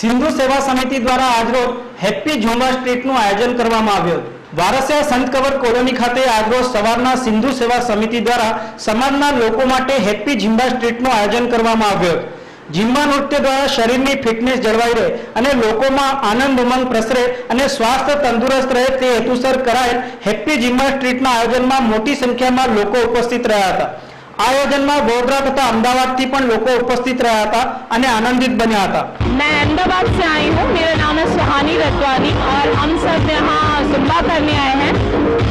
સિંધુ સેવા સમિતિ દ્વારા આજરોજ હેપી ઝુંબા સ્ટ્રીટનું આયોજન કરવામાં આવ્યું. હતું વારસિયા સંત કવર કોલોની ખાતે આજરોજ સવારના સિંધુ સેવા સમિતિ દ્વારા સમાજના લોકો માટે હેપી ઝીંબા સ્ટ્રીટનું આયોજન કરવામાં આવ્યું. હતું ઝિમ્બા નૃત્ય દ્વારા શરીરની ફિટનેસ જળવાઈ રહે અને લોકોમાં આનંદ, ઉમંગ પ્રસરે અને સ્વાસ્થ્ય તંદુરસ્ત રહે તે હેતુસર કરાયેલ હેપી ઝિમ્બા સ્ટ્રીટના આયોજનમાં મોટી સંખ્યામાં લોકો ઉપસ્થિત રહ્યા હતા. આયોજનમાં વડોદરા તથા અમદાવાદથી પણ લોકો ઉપસ્થિત રહ્યા હતા અને આનંદિત બન્યા હતા मैं अहमदाबाद से आई हूँ मेरा नाम है सुहानी रतवानी और हम सब यहाँ जुम्बा करने आए हैं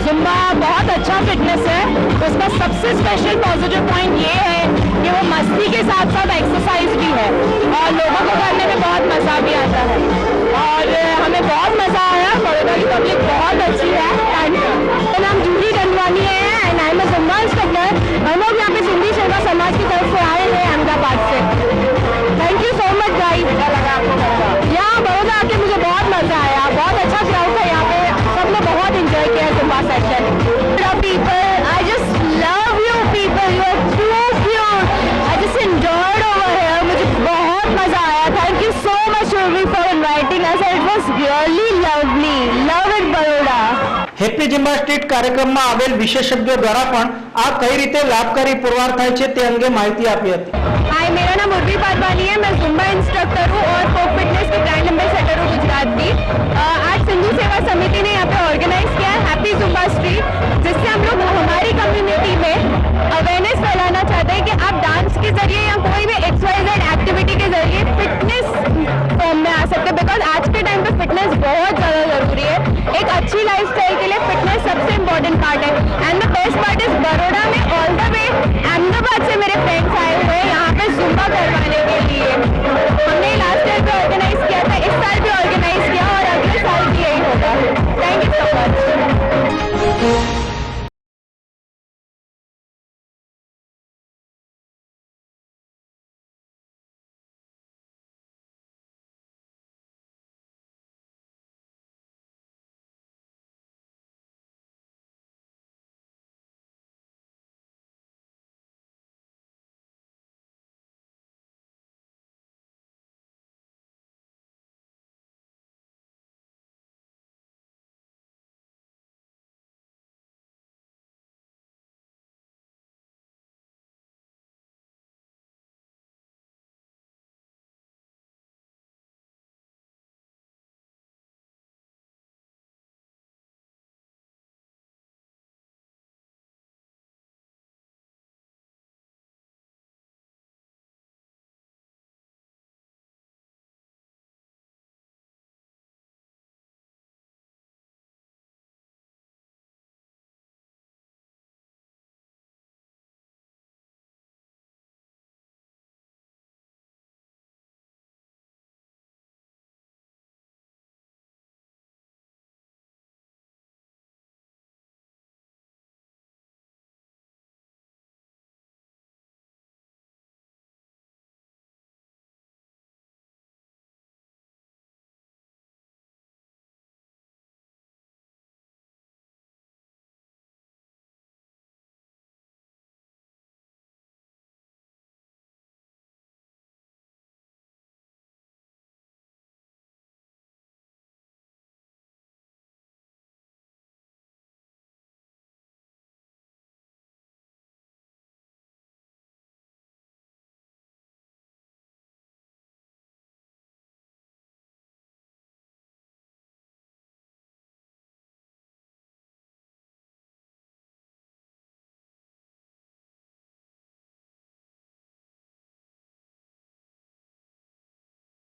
जुम्बा बहुत अच्छा फिटनेस है उसका सबसे स्पेशल पॉजिटिव पॉइंट ये है कि वो मस्ती के साथ साथ एक्सरसाइज भी है और लोगों को करने में बहुत मज़ा भी आता है और હેપી ઝિમ્બા સ્ટ્રીટ કાર્યક્રમમાં આવેલ વિશેષજ્ઞો દ્વારા પણ આ કઈ રીતે લાભકારી પુરવાર થાય છે તે અંગે માહિતી આપી હતી हाय मेरा नाम उर्वी पादवानी है मैं जुम्बा इंस्ट्रक्टर हूँ और फोक फिटनेस की ब्रांड एम्बेसडर हूँ गुजरात की अ, आज सिंधु सेवा समिति ने यहाँ पे organise important part. And the best part is Baroda